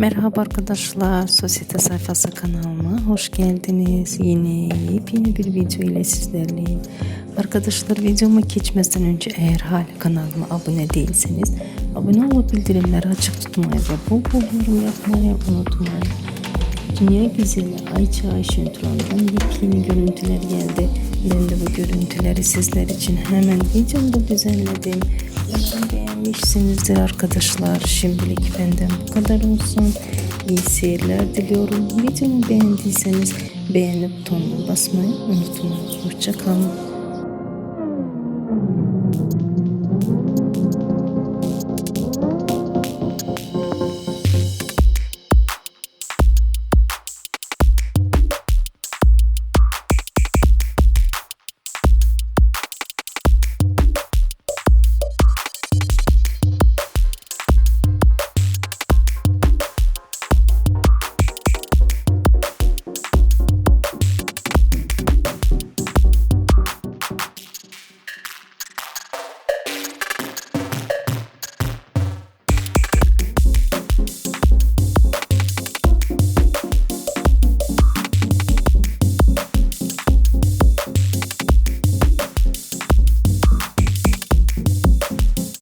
Merhaba arkadaşlar, Sosyete Sayfası kanalıma hoş geldiniz. Yine yepyeni bir video ile sizlerleyim. Arkadaşlar videoma geçmeden önce eğer hala kanalıma abone değilseniz abone olup bildirimleri açık tutmayı ve bol bol yorum yapmayı unutmayın. Dünya güzeli Ayça Ayşen Turan'dan yepyeni görüntüler geldi. Ben de bu görüntüleri sizler için hemen videomda düzenledim. Umarım beğenmişsinizdir arkadaşlar. Şimdilik benden bu kadar olsun. İyi seyirler diliyorum. Videomu beğendiyseniz beğeni butonuna basmayı unutmayın. Hoşçakalın.